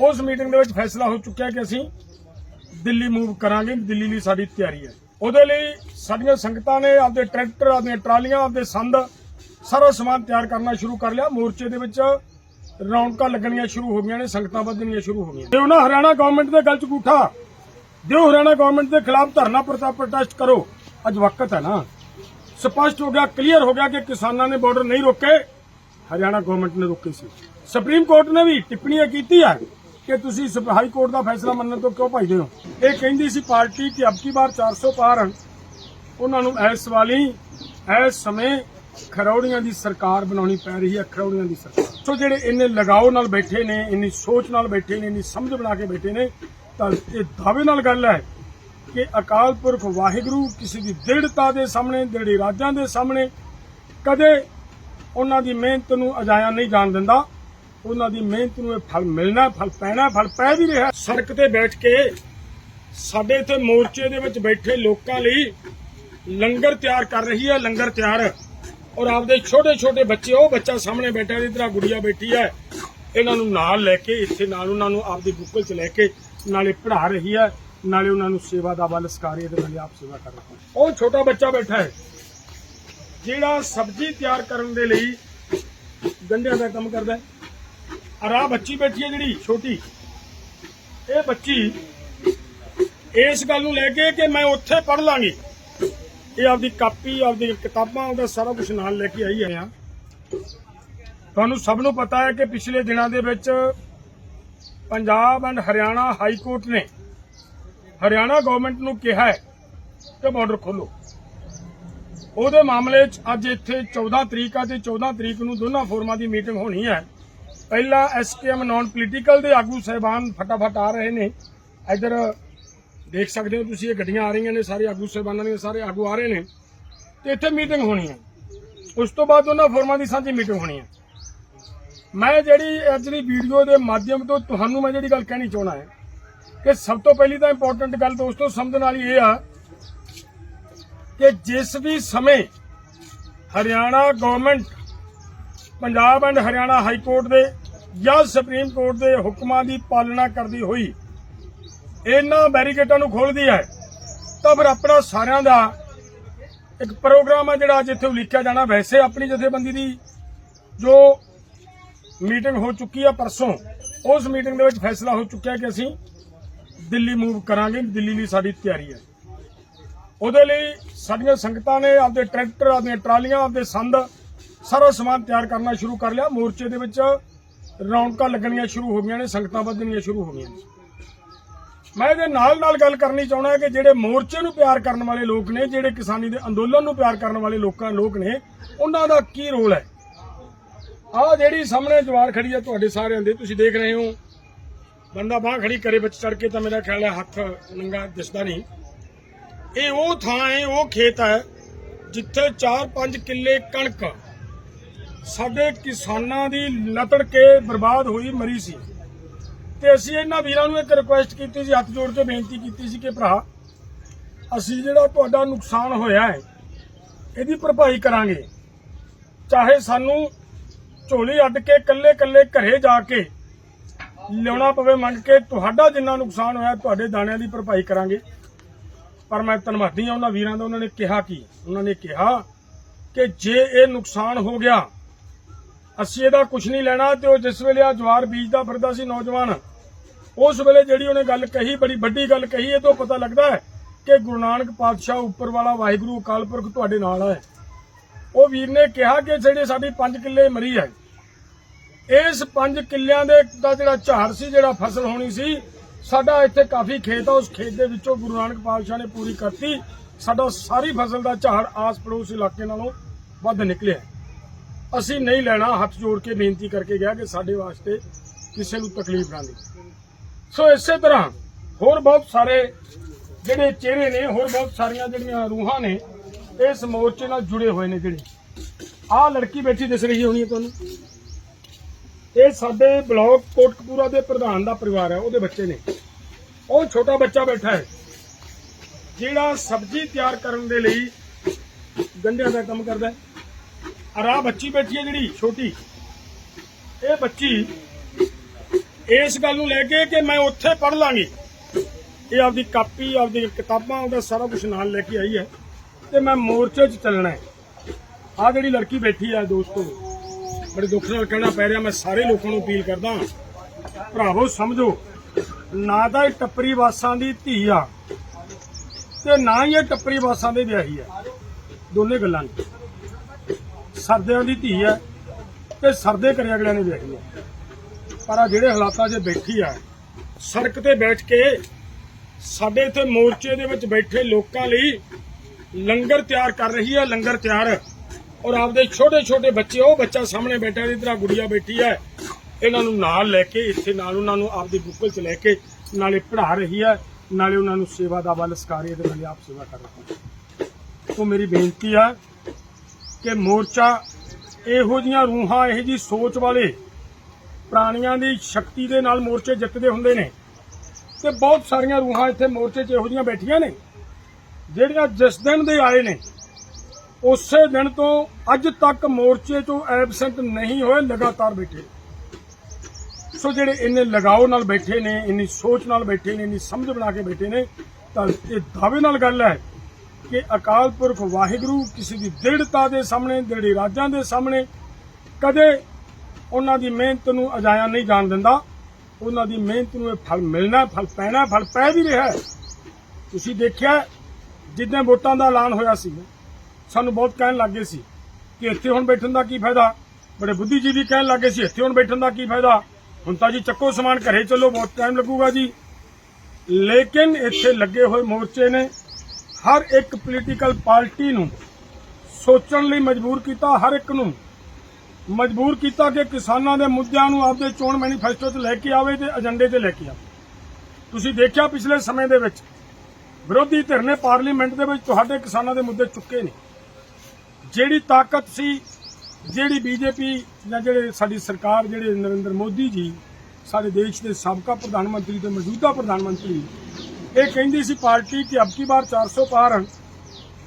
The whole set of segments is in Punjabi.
ਉਸ ਮੀਟਿੰਗ ਦੇ ਵਿੱਚ ਫੈਸਲਾ ਹੋ ਚੁੱਕਿਆ ਕਿ ਅਸੀਂ ਦਿੱਲੀ ਮੂਵ ਕਰਾਂਗੇ, ਦਿੱਲੀ ਲਈ ਸਾਡੀ ਤਿਆਰੀ ਹੈ। ਉਹਦੇ ਲਈ ਸਾਡੀਆਂ ਸੰਗਤਾਂ ਨੇ ਆਪਦੇ ਟਰੈਕਟਰ, ਆਪਦੀਆਂ ਟਰਾਲੀਆਂ, ਆਪਦੇ ਸੰਦ ਸਾਰਾ ਸਮਾਨ ਤਿਆਰ ਕਰਨਾ ਸ਼ੁਰੂ ਕਰ ਲਿਆ। ਮੋਰਚੇ ਦੇ ਵਿੱਚ ਰੌਣਕਾਂ ਲੱਗਣੀਆਂ ਸ਼ੁਰੂ ਹੋ ਗਈਆਂ ਨੇ, ਸੰਗਤਾਂ ਵੱਧਣੀਆਂ ਸ਼ੁਰੂ ਹੋ ਗਈਆਂ ਦਿਓ ਨਾ ਹਰਿਆਣਾ ਗਵਰਨਮੈਂਟ ਦੇ ਗੱਲ ਚ ਗੂਠਾ। ਦਿਓ ਹਰਿਆਣਾ ਗਵਰਨਮੈਂਟ ਦੇ ਖਿਲਾਫ ਧਰਨਾ ਪ੍ਰੋਟੈਸਟ ਕਰੋ। ਅੱਜ ਵਕਤ ਹੈ ਨਾ। ਸਪਸ਼ਟ ਹੋ ਗਿਆ ਕਲੀਅਰ ਹੋ ਗਿਆ ਕਿ ਕਿਸਾਨਾਂ ਨੇ ਬਾਰਡਰ ਨਹੀਂ ਰੋਕੇ। ਹਰਿਆਣਾ ਗਵਰਨਮੈਂਟ ਨੇ ਰੋਕੇ ਸੀ। ਸੁਪਰੀਮ ਕੋਰਟ ਨੇ ਵੀ ਟਿੱਪਣੀਆਂ ਕੀਤੀ ਹੈ ਕਿ ਤੁਸੀਂ ਸੁਪ- ਹਾਈ ਕੋਰਟ ਦਾ ਫੈਸਲਾ ਮੰਨਣ ਤੋਂ ਕਿਉਂ ਭੱਜਦੇ ਹੋ? ਇਹ ਕਹਿੰਦੀ ਸੀ ਪਾਰਟੀ ਕਿ ਅਬਕੀ ਵਾਰ 400 ਪਾਰ ਹਨ। ਉਹਨਾਂ ਨੂੰ ਇਸ ਵਾਲੀ, ਇਸ ਸਮੇਂ ਖਰੌੜੀਆਂ ਦੀ ਸਰਕਾਰ ਬਣਾਉਣੀ ਪੈ ਰਹੀ ਹੈ, ਖਰੌੜੀਆਂ ਦੀ ਸਰਕਾਰ। ਸੋ ਜਿਹੜੇ ਇੰਨੇ ਲਗਾਓ ਨਾਲ ਬੈਠੇ ਨੇ, ਇੰਨੀ ਸੋਚ ਨਾਲ ਬੈਠੇ ਨੇ, ਇੰਨੀ ਸਮਝ ਬਣਾ ਕੇ ਬੈਠੇ ਨੇ, ਤਾਂ ਇਹ ਦਾਅਵੇ ਨਾਲ ਗੱਲ ਹੈ ਕਿ ਅਕਾਲ ਪੁਰਖ ਵਾਹਿਗੁਰੂ ਕਿਸੇ ਦੀ ਦ੍ਰਿੜਤਾ ਦੇ ਸਾਹਮਣੇ ਦ੍ਰਿੜੀ ਰਾਜਾਂ ਦੇ ਸਾਹਮਣੇ ਕਦੇ ਉਹਨਾਂ ਦੀ ਮਿਹਨਤ ਨੂੰ ਅਜਾਇਆ ਨਹੀਂ ਜਾਣ ਦਿੰਦਾ। ਉਹਨਾਂ ਦੀ ਮਿਹਨਤ ਨੂੰ ਇਹ ਫਲ ਮਿਲਣਾ, ਫਲ ਪੈਣਾ, ਫਲ ਪੈ ਵੀ ਰਿਹਾ। ਸੜਕ ਤੇ ਬੈਠ ਕੇ ਸਾਡੇ ਇੱਥੇ ਮੋਰਚੇ ਦੇ ਵਿੱਚ ਬੈਠੇ ਲੋਕਾਂ ਲਈ ਲੰਗਰ ਤਿਆਰ ਕਰ ਰਹੀ ਹੈ, ਲੰਗਰ ਤਿਆਰ। ਔਰ ਆਪਦੇ ਛੋਟੇ ਛੋਟੇ ਬੱਚੇ, ਉਹ ਬੱਚਾ ਸਾਹਮਣੇ ਬੈਠਾ ਇਧਰ ਗੁੜੀਆ ਬੈਠੀ ਹੈ। ਇਹਨਾਂ ਨੂੰ ਨਾਲ ਲੈ ਕੇ, ਇੱਥੇ ਨਾਲ ਉਹਨਾਂ ਨੂੰ ਆਪਦੀ ਬੁੱਕਲ 'ਚ ਲੈ ਕੇ ਨਾਲੇ ਪੜ੍ਹਾ ਰਹੀ ਹੈ, ਨਾਲੇ ਉਹਨਾਂ ਨੂੰ ਸੇਵਾ ਦਾ ਵੱਲ ਸਿਖਾ ਰਹੀ ਹੈ ਤੇ ਨਾਲੇ ਆਪ ਸੇਵਾ ਕਰ ਰਹੀ ਉਹ ਛੋਟਾ ਬੱਚਾ ਬੈਠਾ ਹੈ, ਜਿਹੜਾ ਸਬਜ਼ੀ ਤਿਆਰ ਕਰਨ ਦੇ ਲਈ ਗੰਢਿਆਂ ਦਾ ਕੰਮ ਕਰਦਾ ਹੈ। ਔਰ ਆਹ ਬੱਚੀ ਬੈਠੀ ਹੈ ਜਿਹੜੀ, ਛੋਟੀ। ਇਹ ਬੱਚੀ ਇਸ ਗੱਲ ਨੂੰ ਲੈ ਕੇ ਕਿ ਮੈਂ ਉੱਥੇ ਪੜ ਲਾਂਗੀ। ਇਹ ਆਪਦੀ ਕਾਪੀ, ਆਪਦੀ ਕਿਤਾਬਾਂ ਉਹਦਾ ਸਾਰਾ ਕੁਝ ਨਾਲ ਲੈ ਕੇ ਆਈ ਆ ਤੁਹਾਨੂੰ ਸਭ ਨੂੰ ਪਤਾ ਹੈ ਕਿ ਪਿਛਲੇ ਦਿਨਾਂ ਦੇ ਵਿੱਚ Punjab and Haryana high court ਨੇ ਹਰਿਆਣਾ ਗਵਰਨਮੈਂਟ ਨੂੰ ਕਿਹਾ ਹੈ ਕਿ ਬਾਰਡਰ ਖੋਲੋ ਉਹਦੇ ਮਾਮਲੇ 'ਚ ਅੱਜ ਇੱਥੇ 14 ਤਰੀਕ ਆ ਤੇ 14 ਤਰੀਕ ਨੂੰ ਦੋਨਾਂ ਫੋਰਮਾਂ ਦੀ ਮੀਟਿੰਗ ਹੋਣੀ ਹੈ। ਪਹਿਲਾ ਐਸਕੇਐਮ ਨਾਨ ਪੋਲੀਟੀਕਲ ਦੇ ਆਗੂ ਸਹਿਬਾਨ ਫਟਾਫਟ ਆ ਰਹੇ ਨੇ। ਇੱਧਰ ਦੇਖ ਸਕਦੇ ਹੋ ਤੁਸੀਂ, ਇਹ ਗੱਡੀਆਂ ਆ ਰਹੀਆਂ ਨੇ, ਸਾਰੇ ਆਗੂ ਸਹਿਬਾਨਾਂ ਦੇ ਸਾਰੇ ਆਗੂ ਆ ਰਹੇ ਨੇ। ਤੇ ਇੱਥੇ ਮੀਟਿੰਗ ਹੋਣੀ ਹੈ। ਉਸ ਤੋਂ ਬਾਅਦ ਉਹਨਾਂ ਫੋਰਮਾਂ ਦੀ ਸਾਂਝੀ ਮੀਟਿੰਗ ਹੋਣੀ ਹੈ। ਮੈਂ ਜਿਹੜੀ ਅੱਜ ਦੀ ਵੀਡੀਓ ਦੇ ਮਾਧਿਅਮ ਤੋਂ ਤੁਹਾਨੂੰ ਮੈਂ ਜਿਹੜੀ ਗੱਲ ਕਹਿਣੀ ਚਾਹਣਾ ਹੈ, ਕਿ ਸਭ ਤੋਂ ਪਹਿਲੀ ਤਾਂ ਇੰਪੋਰਟੈਂਟ ਗੱਲ ਦੋਸਤੋ, ਸਮਝਣ ਵਾਲੀ ਇਹ ਆ ਕਿ ਜਿਸ ਵੀ ਸਮੇਂ Haryana government Punjab and Haryana high court ਦੇ ਜਾਂ ਸੁਪਰੀਮ ਕੋਰਟ ਦੇ ਹੁਕਮਾਂ ਦੀ ਪਾਲਣਾ ਕਰਦੀ ਹੋਈ ਇਹਨਾਂ ਬੈਰੀਕੇਟਾਂ ਨੂੰ ਖੋਲਦੀ ਹੈ, ਤਾਂ ਫਿਰ ਆਪਣਾ ਸਾਰਿਆਂ ਦਾ ਇੱਕ ਪ੍ਰੋਗਰਾਮ ਹੈ ਜਿਹੜਾ ਅੱਜ ਇੱਥੇ ਉਲੀਕਿਆ ਜਾਣਾ। ਵੈਸੇ ਆਪਣੀ ਜਥੇਬੰਦੀ ਦੀ ਜੋ ਮੀਟਿੰਗ ਹੋ ਚੁੱਕੀ ਹੈ ਪਰਸੋਂ, ਉਸ ਮੀਟਿੰਗ ਦੇ ਵਿੱਚ ਫੈਸਲਾ ਹੋ ਚੁੱਕਿਆ ਕਿ ਅਸੀਂ ਦਿੱਲੀ ਮੂਵ ਕਰਾਂਗੇ, ਦਿੱਲੀ ਲਈ ਸਾਡੀ ਤਿਆਰੀ ਹੈ। ਉਹਦੇ ਲਈ ਸਾਡੀਆਂ ਸੰਗਤਾਂ ਨੇ ਆਪਦੇ ਟਰੈਕਟਰ, ਆਪਦੀਆਂ ਟਰਾਲੀਆਂ, ਆਪਦੇ ਸੰਦ ਸਾਰਾ ਸਮਾਨ ਤਿਆਰ ਕਰਨਾ ਸ਼ੁਰੂ ਕਰ ਲਿਆ। ਮੋਰਚੇ ਦੇ ਵਿੱਚ ਰੌਣਕਾਂ ਲੱਗਣੀਆਂ ਸ਼ੁਰੂ ਹੋ ਗਈਆਂ ਨੇ, ਸੰਗਤਾਂ ਵੱਧਣੀਆਂ ਸ਼ੁਰੂ ਹੋ ਗਈਆਂ ਨੇ। ਮੈਂ ਇਹਦੇ ਨਾਲ ਨਾਲ ਗੱਲ ਕਰਨੀ ਚਾਹੁੰਦਾ ਕਿ ਜਿਹੜੇ ਮੋਰਚੇ ਨੂੰ ਪਿਆਰ ਕਰਨ ਵਾਲੇ ਲੋਕ ਨੇ, ਜਿਹੜੇ ਕਿਸਾਨੀ ਦੇ ਅੰਦੋਲਨ ਨੂੰ ਪਿਆਰ ਕਰਨ ਵਾਲੇ ਲੋਕਾਂ, ਲੋਕ ਨੇ, ਉਹਨਾਂ ਦਾ ਕੀ ਰੋਲ ਹੈ? ਆਹ ਜਿਹੜੀ ਸਾਹਮਣੇ ਜਵਾਰ ਖੜੀ ਹੈ ਤੁਹਾਡੇ ਸਾਰਿਆਂ ਦੇ, ਤੁਸੀਂ ਦੇਖ ਰਹੇ ਹੋ। ਬੰਦਾ ਬਾਹ ਖੜੀ ਕਰੇ ਵਿੱਚ ਚੜ ਕੇ ਤਾਂ ਮੇਰਾ ਖਿਆਲ ਹੈ ਹੱਥ ਨੰਗਾ ਦਿਸਦਾ ਨਹੀਂ। ਇਹ ਉਹ ਥਾਂ ਹੈ, ਉਹ ਖੇਤ ਹੈ, ਜਿੱਥੇ 4-5 ਕਿੱਲੇ ਕਣਕ ਸਾਡੇ ਕਿਸਾਨਾਂ ਦੀ ਲਤੜ ਕੇ ਬਰਬਾਦ ਹੋਈ ਮਰੀ ਸੀ। ਤੇ ਅਸੀਂ ਇਹਨਾਂ ਵੀਰਾਂ ਨੂੰ ਇੱਕ ਰਿਕੁਐਸਟ ਕੀਤੀ ਸੀ, ਹੱਥ ਜੋੜ ਕੇ ਬੇਨਤੀ ਕੀਤੀ ਸੀ ਕਿ ਭਰਾ, ਅਸੀਂ ਜਿਹੜਾ ਤੁਹਾਡਾ ਨੁਕਸਾਨ ਹੋਇਆ ਹੈ, ਇਹਦੀ ਭਰਪਾਈ ਕਰਾਂਗੇ। ਚਾਹੇ ਸਾਨੂੰ ਝੋਲੀ ਅੱਡ ਕੇ ਕੱਲੇ ਕੱਲੇ ਘਰੇ ਜਾ ਕੇ ਲਿਆਉਣਾ ਪਵੇ, ਮੰਗ ਕੇ ਤੁਹਾਡਾ ਜਿੰਨਾ ਨੁਕਸਾਨ ਹੋਇਆ, ਤੁਹਾਡੇ ਦਾਣਿਆਂ ਦੀ ਭਰਪਾਈ ਕਰਾਂਗੇ। ਪਰ ਮੈਂ ਧੰਨਵਾਦੀ ਹਾਂ ਉਹਨਾਂ ਵੀਰਾਂ ਦਾ, ਉਹਨਾਂ ਨੇ ਕਿਹਾ ਕੀ? ਉਹਨਾਂ ਨੇ ਕਿਹਾ ਕਿ ਜੇ ਇਹ ਨੁਕਸਾਨ ਹੋ ਗਿਆ ਅਸੀਂ ਇਹਦਾ ਕੁਝ ਨਹੀਂ ਲੈਣਾ ਤੇ ਉਹ ਜਿਸ ਵੇਲੇ ਆ ਜਵਾਰ ਬੀਜਦਾ ਫਿਰਦਾ ਸੀ ਨੌਜਵਾਨ, ਉਸ ਵੇਲੇ ਜਿਹੜੀ ਉਹਨੇ ਗੱਲ ਕਹੀ, ਬੜੀ ਵੱਡੀ ਗੱਲ ਕਹੀ, ਇਹ ਤੋਂ ਪਤਾ ਲੱਗਦਾ ਹੈ ਕਿ ਗੁਰੂ ਨਾਨਕ ਪਾਤਸ਼ਾਹ ਉੱਪਰ ਵਾਲਾ ਵਾਹਿਗੁਰੂ ਅਕਾਲ ਪੁਰਖ ਤੁਹਾਡੇ ਨਾਲ ਹੈ। ਉਹ ਵੀਰ ਨੇ ਕਿਹਾ ਕਿ ਜਿਹੜੇ ਸਾਡੀ 5 ਕਿੱਲੇ ਮਰੀ ਹੈ, ਇਸ 5 ਕਿੱਲਿਆਂ ਦੇ ਦਾ ਜਿਹੜਾ ਝਾੜ ਸੀ, ਜਿਹੜਾ ਫਸਲ ਹੋਣੀ ਸੀ, ਸਾਡਾ ਇੱਥੇ ਕਾਫੀ ਖੇਤ ਆ, ਉਸ ਖੇਤ ਦੇ ਵਿੱਚੋਂ ਗੁਰੂ ਨਾਨਕ ਪਾਤਸ਼ਾਹ ਨੇ ਪੂਰੀ ਕਰਤੀ। ਸਾਡਾ ਸਾਰੀ ਫਸਲ ਦਾ ਝਾੜ ਆਸ ਪੜੋਸ ਇਲਾਕੇ ਨਾਲੋਂ ਵੱਧ ਨਿਕਲਿਆ। ਅਸੀਂ ਨਹੀਂ ਲੈਣਾ, ਹੱਥ ਜੋੜ ਕੇ ਬੇਨਤੀ ਕਰਕੇ ਗਿਆ ਕਿ ਸਾਡੇ ਵਾਸਤੇ ਕਿਸੇ ਨੂੰ ਤਕਲੀਫ ਨਾ ਦੇ। ਸੋ ਇਸੇ ਤਰ੍ਹਾਂ ਹੋਰ ਬਹੁਤ ਸਾਰੇ ਜਿਹੜੇ ਚਿਹਰੇ ਨੇ, ਹੋਰ ਬਹੁਤ ਸਾਰੀਆਂ ਜਿਹੜੀਆਂ ਰੂਹਾਂ ਨੇ, ਇਸ ਮੋਰਚੇ ਨਾਲ ਜੁੜੇ ਹੋਏ ਨੇ ਜਿਹੜੇ। ਆਹ ਲੜਕੀ ਬੈਠੀ ਦਿਸ ਰਹੀ ਹੋਣੀ ਹੈ ਤੁਹਾਨੂੰ। ਇਹ ਸਾਡੇ ਬਲਾਕ ਕੋਟਕਪੂਰਾ ਦੇ ਪ੍ਰਧਾਨ ਦਾ ਪਰਿਵਾਰ ਹੈ, ਉਹਦੇ ਬੱਚੇ ਨੇ। ਉਹ ਛੋਟਾ ਬੱਚਾ ਬੈਠਾ ਹੈ, ਜਿਹੜਾ ਸਬਜ਼ੀ ਤਿਆਰ ਕਰਨ ਦੇ ਲਈ ਗੰਢਿਆਂ ਦਾ ਕੰਮ ਕਰਦਾ ਹੈ। ਔਰ ਆਹ ਬੱਚੀ ਬੈਠੀ ਹੈ ਜਿਹੜੀ, ਛੋਟੀ। ਇਹ ਬੱਚੀ ਇਸ ਗੱਲ ਨੂੰ ਲੈ ਕੇ ਕਿ ਮੈਂ ਉੱਥੇ ਪੜ ਲਾਂਗੀ। ਇਹ ਆਪਦੀ ਕਾਪੀ, ਆਪਦੀ ਕਿਤਾਬਾਂ, ਉਹਦਾ ਸਾਰਾ ਕੁਝ ਨਾਲ ਲੈ ਕੇ ਆਈ ਹੈ ਤੇ ਮੈਂ ਮੋਰਚੇ 'ਚ ਚੱਲਣਾ ਹੈ। ਆ ਜਿਹੜੀ ਲੜਕੀ ਬੈਠੀ ਹੈ ਦੋਸਤੋ, ਬੜੇ ਦੁੱਖ ਨਾਲ ਕਹਿਣਾ ਪੈ ਰਿਹਾ, ਮੈਂ ਸਾਰੇ ਲੋਕਾਂ ਨੂੰ ਅਪੀਲ ਕਰਦਾ ਭਰਾਵੋ, ਸਮਝੋ, ਨਾ ਤਾਂ ਇਹ ਟੱਪਰੀ ਵਾਸਾਂ ਦੀ ਧੀ ਆ ਤੇ ਨਾ ਹੀ ਇਹ ਟੱਪਰੀ ਵਾਸਾਂ ਦੇ ਵਿਆਹੀ ਆ। ਦੋਨੇ ਗੱਲਾਂ ਨੇ। ਸਰਦਿਆਂ ਦੀ ਧੀ ਹੈ ਤੇ ਸਰਦੇ ਕਰਿਆ ਅਗਲਿਆਂ ਨੇ ਵਿਆਹੀ ਆ ਪਰ ਆ ਜਿਹੜੇ ਹਾਲਾਤਾਂ 'ਚ ਬੈਠੀ ਆ, ਸੜਕ ਤੇ ਬੈਠ ਕੇ ਸਾਡੇ ਇੱਥੇ ਮੋਰਚੇ ਦੇ ਵਿੱਚ ਬੈਠੇ ਲੋਕਾਂ ਲਈ ਲੰਗਰ ਤਿਆਰ ਕਰ ਰਹੀ ਹੈ ਲੰਗਰ ਤਿਆਰ। ਔਰ ਆਪਦੇ ਛੋਟੇ ਛੋਟੇ ਬੱਚੇ, ਉਹ ਬੱਚਾ ਸਾਹਮਣੇ ਬੈਠਾ ਇਧਰ ਆ ਗੁੜੀਆ ਬੈਠੀ ਹੈ, ਇਹਨਾਂ ਨੂੰ ਨਾਲ ਲੈ ਕੇ, ਇੱਥੇ ਨਾਲ ਉਹਨਾਂ ਨੂੰ ਆਪਦੀ ਬੁੱਕਲ 'ਚ ਲੈ ਕੇ ਨਾਲੇ ਪੜ੍ਹਾ ਰਹੀ ਹੈ, ਨਾਲੇ ਉਹਨਾਂ ਨੂੰ ਸੇਵਾ ਦਾ ਵੱਲ ਸਿਖਾ ਰਹੀ ਹੈ ਤੇ ਨਾਲੇ ਆਪ ਸੇਵਾ ਕਰ ਰਹੀ ਹੈ। ਤੋਂ ਮੇਰੀ ਬੇਨਤੀ ਆ ਕਿ ਮੋਰਚਾ ਇਹੋ ਜੀਆਂ ਰੂਹਾਂ, ਇਹੋ ਜੀ ਸੋਚ ਵਾਲੇ ਪ੍ਰਾਣੀਆਂ ਦੀ ਸ਼ਕਤੀ ਦੇ ਨਾਲ ਮੋਰਚੇ ਜਿੱਤਦੇ ਹੁੰਦੇ ਨੇ ਤੇ ਬਹੁਤ ਸਾਰੀਆਂ ਰੂਹਾਂ ਇੱਥੇ ਮੋਰਚੇ 'ਚ ਇਹੋ ਜੀਆਂ ਬੈਠੀਆਂ ਨੇ, ਜਿਹੜੀਆਂ ਜਿਸ ਦਿਨ ਦੇ ਆਏ ਨੇ, ਉਸੇ ਦਿਨ ਤੋਂ ਅੱਜ ਤੱਕ ਮੋਰਚੇ 'ਚੋਂ ਐਬਸੈਂਟ ਨਹੀਂ ਹੋਏ, ਲਗਾਤਾਰ ਬੈਠੇ ਸੋ ਜਿਹੜੇ ਇੰਨੇ ਲਗਾਓ ਨਾਲ ਬੈਠੇ ਨੇ, ਇੰਨੀ ਸੋਚ ਨਾਲ ਬੈਠੇ ਨੇ, ਇੰਨੀ ਸਮਝ ਬਣਾ ਕੇ ਬੈਠੇ ਨੇ, ਤਾਂ ਇਹ ਦਾਅਵੇ ਨਾਲ ਗੱਲ ਹੈ ਕਿ ਅਕਾਲ ਪੁਰਖ ਵਾਹਿਗੁਰੂ ਕਿਸੇ ਦੀ ਦ੍ਰਿੜਤਾ ਦੇ ਸਾਹਮਣੇ, ਦ੍ਰਿੜੀ ਰਾਜਾਂ ਦੇ ਸਾਹਮਣੇ ਕਦੇ ਉਹਨਾਂ ਦੀ ਮਿਹਨਤ ਨੂੰ ਅਜਾਇਆ ਨਹੀਂ ਜਾਣ ਦਿੰਦਾ। ਉਹਨਾਂ ਦੀ ਮਿਹਨਤ ਨੂੰ ਇਹ ਫਲ ਮਿਲਣਾ, ਫਲ ਪੈਣਾ, ਫਲ ਪੈ ਵੀ ਰਿਹਾ ਹੈ। ਤੁਸੀਂ ਦੇਖਿਆ, ਜਿੱਦਾਂ ਵੋਟਾਂ ਦਾ ਐਲਾਨ ਹੋਇਆ ਸੀ, ਸਾਨੂੰ ਬਹੁਤ ਕਹਿਣ ਲੱਗੇ ਸੀ ਕਿ ਇੱਥੇ ਹੁਣ ਬੈਠਣ ਦਾ ਕੀ ਫਾਇਦਾ? ਬੜੇ ਬੁੱਧੀਜੀਵੀ ਕਹਿਣ ਲੱਗੇ ਸੀ, ਇੱਥੇ ਹੁਣ ਬੈਠਣ ਦਾ ਕੀ ਫਾਇਦਾ? ਹੁਣ ਤਾਂ ਜੀ ਚੱਕੋ ਸਮਾਨ ਘਰੇ ਚੱਲੋ, ਬਹੁਤ ਟਾਈਮ ਲੱਗੂਗਾ ਜੀ। ਲੇਕਿਨ ਇੱਥੇ ਲੱਗੇ ਹੋਏ ਮੋਰਚੇ ਨੇ ਹਰ ਇੱਕ ਪੋਲੀਟੀਕਲ ਪਾਰਟੀ ਨੂੰ ਸੋਚਣ ਲਈ ਮਜਬੂਰ ਕੀਤਾ, ਹਰ ਇੱਕ ਨੂੰ ਮਜਬੂਰ ਕੀਤਾ ਕਿ ਕਿਸਾਨਾਂ ਦੇ ਮੁੱਦਿਆਂ ਨੂੰ ਆਪਦੇ ਚੋਣ ਮੈਨੀਫੈਸਟੋ 'ਚ ਲੈ ਕੇ ਆਵੇ ਤੇ ਏਜੰਡੇ 'ਤੇ ਲੈ ਕੇ ਆਵੇ। ਤੁਸੀਂ ਦੇਖਿਆ ਪਿਛਲੇ ਸਮੇਂ ਦੇ ਵਿੱਚ ਵਿਰੋਧੀ ਧਿਰ ਨੇ ਪਾਰਲੀਮੈਂਟ ਦੇ ਵਿੱਚ ਤੁਹਾਡੇ ਕਿਸਾਨਾਂ ਦੇ ਮੁੱਦੇ ਚੁੱਕੇ ਨੇ। ਜਿਹੜੀ ਤਾਕਤ ਸੀ, ਜਿਹੜੀ ਬੀਜੇਪੀ ਜਾਂ ਜਿਹੜੇ ਸਾਡੀ ਸਰਕਾਰ, ਜਿਹੜੇ ਨਰਿੰਦਰ ਮੋਦੀ ਜੀ, ਸਾਡੇ ਦੇਸ਼ ਦੇ ਸਾਬਕਾ ਪ੍ਰਧਾਨ ਮੰਤਰੀ ਤੇ ਮੌਜੂਦਾ ਪ੍ਰਧਾਨ ਮੰਤਰੀ ਇਹ ਕਹਿੰਦੀ ਸੀ ਪਾਰਟੀ ਕਿ ਅਬਕੀ ਵਾਰ 400 ਪਾਰ ਹਨ।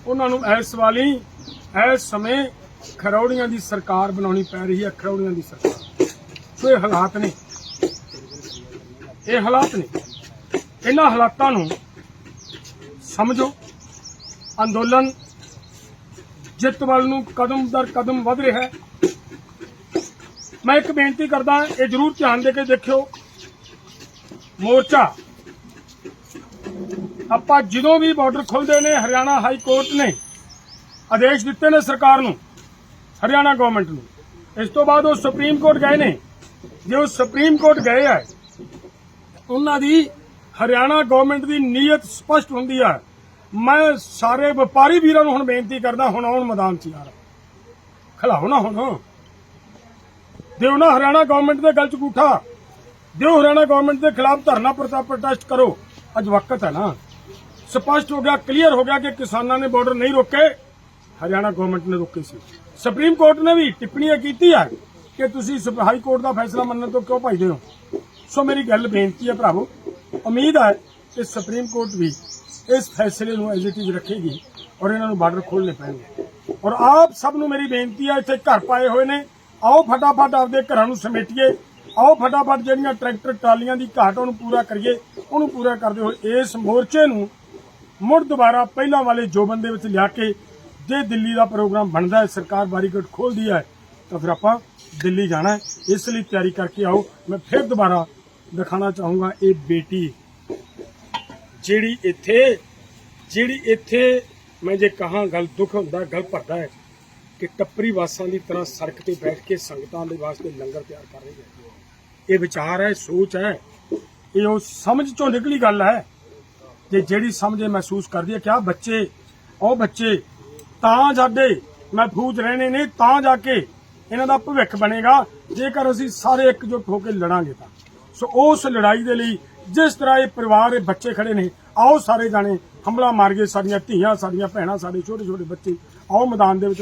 ਉਹਨਾਂ ਨੂੰ ਇਸ ਵਾਲੀ, ਇਸ ਸਮੇਂ ਖਰੌੜੀਆਂ ਦੀ ਸਰਕਾਰ ਬਣਾਉਣੀ ਪੈ ਰਹੀ ਹੈ, ਖਰੌੜੀਆਂ ਦੀ ਸਰਕਾਰ। ਸੋ ਇਹ ਹਾਲਾਤ ਨੇ ਇਹ ਹਾਲਾਤ ਨੇ ਇਹਨਾਂ ਹਾਲਾਤਾਂ ਨੂੰ ਸਮਝੋ। ਅੰਦੋਲਨ ਜਿੱਤ ਵੱਲ ਨੂੰ ਕਦਮ ਦਰ ਕਦਮ ਵਧ ਰਿਹਾ ਹੈ। ਮੈਂ ਇੱਕ ਬੇਨਤੀ ਕਰਦਾ, ਇਹ ਜਰੂਰ ਧਿਆਨ ਦੇ ਕੇ ਦੇਖਿਓ। ਮੋਰਚਾ ਆਪਾਂ ਜਦੋਂ ਵੀ ਬਾਰਡਰ ਖੁੱਲਦੇ ਨੇ, ਹਰਿਆਣਾ ਹਾਈ ਕੋਰਟ ਨੇ ਆਦੇਸ਼ ਦਿੱਤੇ ਨੇ ਸਰਕਾਰ ਨੂੰ, ਹਰਿਆਣਾ ਗਵਰਨਮੈਂਟ ਨੂੰ। ਇਸ ਤੋਂ ਬਾਅਦ ਉਹ ਸੁਪਰੀਮ ਕੋਰਟ ਗਏ ਨੇ। ਜੇ ਉਹ ਸੁਪਰੀਮ ਕੋਰਟ ਗਏ ਹੈ ਉਹਨਾਂ ਦੀ ਹਰਿਆਣਾ ਗਵਰਨਮੈਂਟ ਦੀ ਨੀਅਤ ਸਪਸ਼ਟ ਹੁੰਦੀ ਹੈ ਮੈਂ ਸਾਰੇ ਵਪਾਰੀ ਵੀਰਾਂ ਨੂੰ ਹੁਣ ਬੇਨਤੀ ਕਰਦਾ, ਹੁਣ ਆਉਣ ਮੈਦਾਨ 'ਚ ਯਾਰ। ਖਲਾਓ ਨਾ ਹੁਣ। ਦਿਓ ਨਾ ਹਰਿਆਣਾ ਗਵਰਨਮੈਂਟ ਦੇ ਗਲ 'ਚ ਗੂਠਾ। ਦਿਓ ਹਰਿਆਣਾ ਗਵਰਨਮੈਂਟ ਦੇ ਖਿਲਾਫ ਧਰਨਾ ਪ੍ਰੋਟੈਸਟ ਕਰੋ। ਅੱਜ ਵਕਤ ਹੈ ਨਾ। ਸਪਸ਼ਟ ਹੋ ਗਿਆ ਕਲੀਅਰ ਹੋ ਗਿਆ ਕਿ ਕਿਸਾਨਾਂ ਨੇ ਬਾਰਡਰ ਨਹੀਂ ਰੋਕੇ। ਹਰਿਆਣਾ ਗਵਰਨਮੈਂਟ ਨੇ ਰੋਕੇ ਸੀ। ਸੁਪਰੀਮ ਕੋਰਟ ਨੇ ਵੀ ਟਿੱਪਣੀਆਂ ਕੀਤੀ ਹੈ ਕਿ ਤੁਸੀਂ ਹਾਈ ਕੋਰਟ ਦਾ ਫੈਸਲਾ ਮੰਨਣ ਤੋਂ ਕਿਉਂ ਭੱਜਦੇ ਹੋ? ਸੋ ਮੇਰੀ ਗੱਲ ਬੇਨਤੀ ਹੈ ਭਰਾਵੋ, ਉਮੀਦ ਹੈ ਕਿ ਸੁਪਰੀਮ ਕੋਰਟ ਵੀ ਇਸ ਫੈਸਲੇ ਨੂੰ ਐਜ਼ ਇਟ ਇਜ਼ ਰੱਖੇਗੀ ਔਰ ਇਹਨਾਂ ਨੂੰ ਬਾਰਡਰ ਖੋਲਣੇ ਪੈਣਗੇ। ਔਰ ਆਪ ਸਭ ਨੂੰ ਮੇਰੀ ਬੇਨਤੀ ਹੈ, ਇੱਥੇ ਘਰ ਪਾਏ ਹੋਏ ਨੇ। ਆਓ ਫਟਾਫਟ ਆਪਦੇ ਘਰਾਂ ਨੂੰ ਸਮੇਟੀਏ। ਆਓ ਫਟਾਫਟ ਜਿਹੜੀਆਂ ਟਰੈਕਟਰ ਟਰਾਲੀਆਂ ਦੀ ਘਾਟ ਉਹਨੂੰ ਪੂਰਾ ਕਰੀਏ। ਉਹਨੂੰ ਪੂਰਾ ਕਰਦੇ ਹੋਏ ਇਸ ਮੋਰਚੇ ਨੂੰ ਮੁੜ ਦੁਬਾਰਾ ਪਹਿਲਾਂ ਵਾਲੇ ਜੋਬਨ ਦੇ ਵਿੱਚ ਲਿਆ ਕੇ ਜੇ ਦਿੱਲੀ ਦਾ ਪ੍ਰੋਗਰਾਮ ਬਣਦਾ ਹੈ, ਸਰਕਾਰ ਬਾਰੀਕਟ ਖੋਲਦੀ ਹੈ, ਤਾਂ ਫਿਰ ਆਪਾਂ ਦਿੱਲੀ ਜਾਣਾ ਇਸ ਲਈ ਤਿਆਰੀ ਕਰਕੇ ਆਓ। ਮੈਂ ਫਿਰ ਦੁਬਾਰਾ ਦਿਖਾਣਾ ਚਾਹੂੰਗਾ ਇਹ ਬੇਟੀ, ਜਿਹੜੀ ਇੱਥੇ ਜਿਹੜੀ ਇੱਥੇ ਮੈਂ ਜੇ ਕਹਾਂ ਗੱਲ ਦੁੱਖ ਹੁੰਦਾ, ਗੱਲ ਭਰਦਾ ਹੈ ਕਿ ਟੱਪਰੀ ਵਾਸਾਂ ਦੀ ਤਰ੍ਹਾਂ ਸੜਕ ਤੇ ਬੈਠ ਕੇ ਸੰਗਤਾਂ ਦੇ ਵਾਸਤੇ ਲੰਗਰ ਤਿਆਰ ਕਰ ਰਹੀ ਹੈ। ਇਹ ਵਿਚਾਰ ਹੈ, ਸੋਚ ਹੈ, ਇਹ ਉਹ ਸਮਝ ਚੋਂ ਨਿਕਲੀ ਗੱਲ ਹੈ। ਜੇ ਜਿਹੜੀ ਸਮਝ ਇਹ ਮਹਿਸੂਸ ਕਰਦੀ ਹੈ ਕਿ ਆ ਬੱਚੇ, ਉਹ ਬੱਚੇ ਤਾਂ ਜਾਡੇ ਮਹਿਫੂਜ਼ ਰਹਿਣੇ ਨੇ, ਤਾਂ ਜਾ ਕੇ ਇਹਨਾਂ ਦਾ ਭਵਿੱਖ ਬਣੇਗਾ, ਜੇਕਰ ਅਸੀਂ ਸਾਰੇ ਇਕਜੁੱਟ ਹੋ ਕੇ ਲੜਾਂਗੇ ਤਾਂ। ਸੋ ਉਸ ਲੜਾਈ ਦੇ ਲਈ ਜਿਸ ਤਰ੍ਹਾਂ ਇਹ ਪਰਿਵਾਰ ਇਹ ਬੱਚੇ ਖੜੇ ਨੇ, ਆਓ ਸਾਰੇ ਜਾਣੇ ਹਮਲਾ ਮਾਰ ਗਏ ਸਾਡੀਆਂ ਧੀਆਂ, ਸਾਡੀਆਂ ਭੈਣਾਂ, ਸਾਡੇ ਛੋਟੇ ਛੋਟੇ ਬੱਚੇ, ਆਓ ਮੈਦਾਨ ਦੇ ਵਿੱਚ